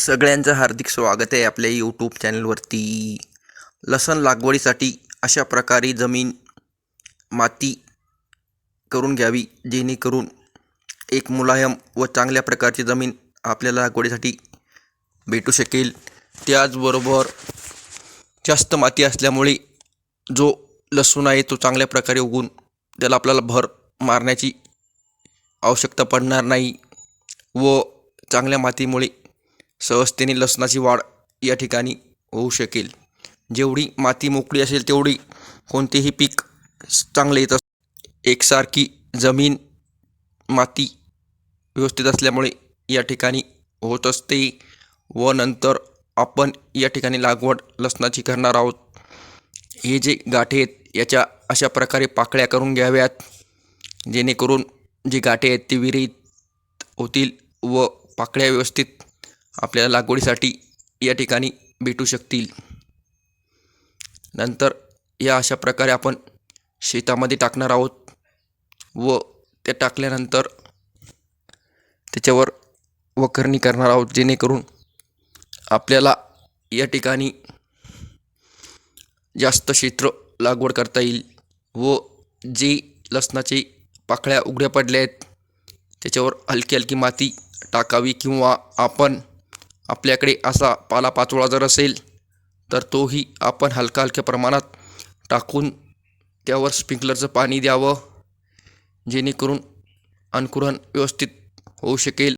सगळ्यांचं हार्दिक स्वागत आहे आपल्या यूट्यूब चॅनलवरती लसण लागवडीसाठी अशा प्रकारे जमीन माती करून घ्यावी जेणेकरून एक मुलायम व चांगल्या प्रकारची जमीन आपल्याला लागवडीसाठी भेटू शकेल. त्याचबरोबर जास्त माती असल्यामुळे जो लसूण आहे तो चांगल्या प्रकारे उगून त्याला आपल्याला भर मारण्याची आवश्यकता पडणार नाही व चांगल्या मातीमुळे सहजतेने लसणाची वाढ या ठिकाणी होऊ शकेल. जेवढी माती मोकळी असेल तेवढी कोणतेही पीक चांगले येत एकसारखी जमीन माती व्यवस्थित असल्यामुळे या ठिकाणी होत असते. व नंतर आपण या ठिकाणी लागवड लसणाची करणार आहोत. हे जे गाठे आहेत याच्या अशा प्रकारे पाकळ्या करून घ्याव्यात. जेणेकरून जे गाठे आहेत ते विरहित होतील व पाकळ्या व्यवस्थित आपल्याला लागवडीसाठी या ठिकाणी भेटू शकतील. नंतर या अशा प्रकारे आपण शेतामध्ये टाकणार आहोत व ते टाकल्यानंतर त्याच्यावर वखरणी करणार आहोत जेणेकरून आपल्याला या ठिकाणी जास्त क्षेत्र लागवड करता येईल व जे लसणाचे पाकळ्या उघड्या पडल्या आहेत त्याच्यावर हलकी हलकी माती टाकावी किंवा आपण आपल्याकडे असा पालापाचोळा जर असेल तर तोही आपण हलका हलक्या प्रमाणात टाकून त्यावर स्प्रिंकलरचं पाणी द्यावं जेणेकरून अंकुरण व्यवस्थित होऊ शकेल.